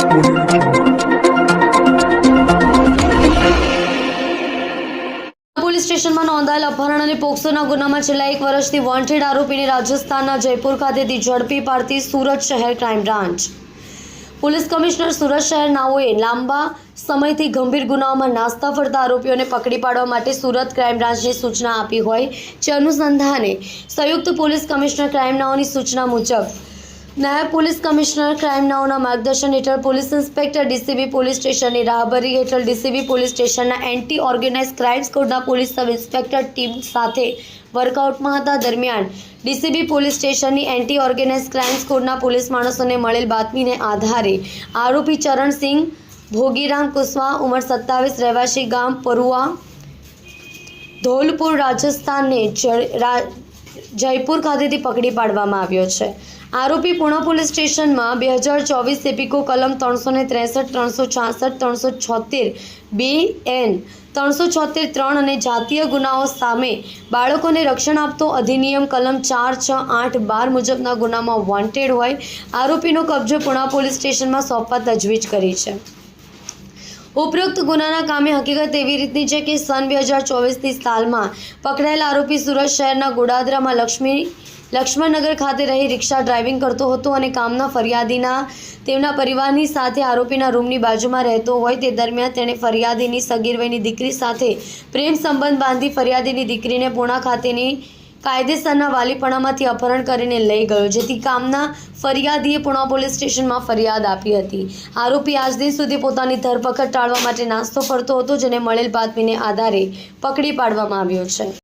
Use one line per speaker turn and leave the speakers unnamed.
સુરત શહેર લાંબા સમયથી ગંભીર ગુનાઓમાં નાસ્તા ફરતા આરોપીઓને પકડી પાડવા માટે સુરત ક્રાઇમ બ્રાન્ચને સૂચના આપી હોય, જે અનુસંધાને સંયુક્ત પોલીસ કમિશનર ક્રાઇમ નાઓની સૂચના મુજબ નાયબ પોલીસ કમિશનર ક્રાઇમ નાઓના માર્ગદર્શન હેઠળ પોલીસ ઇન્સ્પેક્ટર ડીસીબી પોલીસ સ્ટેશનની રાહબરી હેઠળ ડીસીબી પોલીસ સ્ટેશનના એન્ટી ઓર્ગેનાઇઝ ક્રાઇમ સ્કોડના પોલીસ સબ ઇન્સ્પેક્ટર ટીમ સાથે વર્કઆઉટમાં હતા. દરમિયાન ડીસીબી પોલીસ સ્ટેશનની એન્ટી ઓર્ગેનાઇઝ ક્રાઇમ સ્કોડના પોલીસ માણસોને મળેલ બાતમીને આધારે આરોપી ચરણસિંહ, ભોગીરામ કુશવા ઉંમર સત્તાવીસ, રહેવાસી ગામ પરુઆ, ધોલપુર, રાજસ્થાનને જયપુર ખાતેથી પકડી પાડવામાં આવ્યો છે. આરોપી પુણા પોલીસ સ્ટેશનમાં બે હજાર ચોવીસ એપિકો કલમ ત્રણસો ને ત્રેસઠ, ત્રણસો છાસઠ, ત્રણસો છોતેર બે, એન, ત્રણસો છોતેર ત્રણ અને જાતીય ગુનાઓ સામે બાળકોને રક્ષણ આપતો અધિનિયમ કલમ ચાર, છ, આઠ, બાર મુજબના ગુનામાં વોન્ટેડ હોય આરોપીનો કબજો પુણા પોલીસ સ્ટેશનમાં સોંપવા તજવીજ કરી છે. ઉપરોક્ત ગુનાના કામે હકીકત એવી રીતની છે કે સન બે હજાર ચોવીસની સાલમાં પકડાયેલ આરોપી સુરત શહેરના ગોડાદરામાં લક્ષ્મી, લક્ષ્મણનગર ખાતે રહી રિક્ષા ડ્રાઇવિંગ કરતો હતો અને કામના ફરિયાદીના, તેમના પરિવારની સાથે આરોપીના રૂમની બાજુમાં રહેતો હોય તે દરમિયાન તેણે ફરિયાદીની સગીરવયની દીકરી સાથે પ્રેમ સંબંધ બાંધી ફરિયાદીની દીકરીને પૂણા ખાતેની કાયદેસરના વાલીપણામાંથી અપહરણ કરીને લઈ ગયો, જેથી કામના ફરિયાદીએ પુણા પોલીસ સ્ટેશનમાં ફરિયાદ આપી હતી. આરોપી આજ દિન સુધી પોતાની ધરપકડ ટાળવા માટે નાસ્તો ફરતો હતો, જેને મળેલ બાતમીને આધારે પકડી પાડવામાં આવ્યો છે.